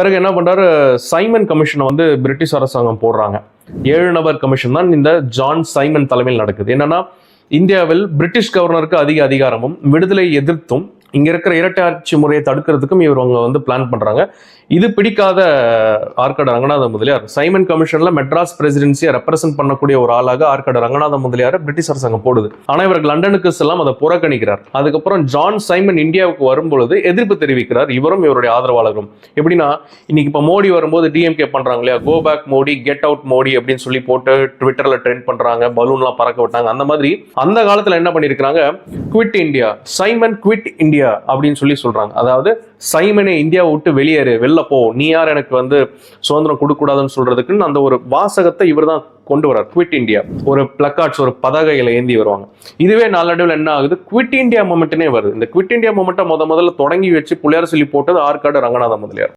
பிறகு என்ன பண்றாரு? சைமன் கமிஷனை வந்து பிரிட்டிஷ் அரசாங்கம் போடுறாங்க. ஏழு நபர் கமிஷன் தான் இந்த ஜான் சைமன் தலைமையில் நடக்குது. என்னன்னா இந்தியாவில் பிரிட்டிஷ் கவர்னருக்கு அதிக அதிகாரமும் விடுதலை எதிர்த்தும் இங்கே இருக்கிற இரட்டை ஆட்சி முறையை தடுக்கிறதுக்கும் இவர் அவங்க வந்து பிளான் பண்ணுறாங்க இது பிடிக்காத ஆற்காடு ரங்கநாத முதலியார். சைமன் கமிஷனில் மெட்ராஸ் பிரசிடென்சியை ரெப்ரசென்ட் பண்ணக்கூடிய ஒரு ஆளாக ஆற்காடு ரங்கநாத முதலியார் பிரிட்டிஷ் அரசாங்கம் போடுது. ஆனால் இவர் லண்டனுக்கு செல்லாம் அதை புறக்கணிக்கிறார். அதுக்கப்புறம் ஜான் சைமன் இந்தியாவுக்கு வரும்பொழுது எதிர்ப்பு தெரிவிக்கிறார். இவரும் இவருடைய ஆதரவாளரும் எப்படின்னா இன்னைக்கு இப்போ மோடி வரும்போது டிஎம்கே பண்ணுறாங்க இல்லையா? Go back Modi get out Modi அப்படின்னு சொல்லி போட்டு ட்விட்டரில் ட்ரெண்ட் பண்ணுறாங்க பலூன்லாம் பறக்க விட்டாங்க. அந்த மாதிரி அந்த காலத்தில் என்ன பண்ணியிருக்கிறாங்க? Quit India Simon quit India அப்படின்னு சொல்லி சொல்றாங்க. அதாவது சைமனே இந்தியாவை விட்டு வெளியேறு வெளில போ நீ யார் எனக்கு வந்து சுதந்திரம் கொடுக்க கூடாதுன்னு சொல்றதுக்குன்னு அந்த ஒரு வாசகத்தை இவர் தான் கொண்டு வரார் குவிட் இந்தியா ஒரு பிளக்கார்ட்ஸ் ஒரு பதாகையில ஏந்தி வருவாங்க. இதுவே நாளடைவில் என்ன ஆகுது? குவிட் இந்தியா மூமெண்ட்னே வருது. இந்த குவிட் இந்தியா மூமெண்ட்டை முத முதல்ல தொடங்கி வச்சு புள்ளியார் சொல்லி போட்டது ஆற்காடு ரங்கநாத முதலியார்.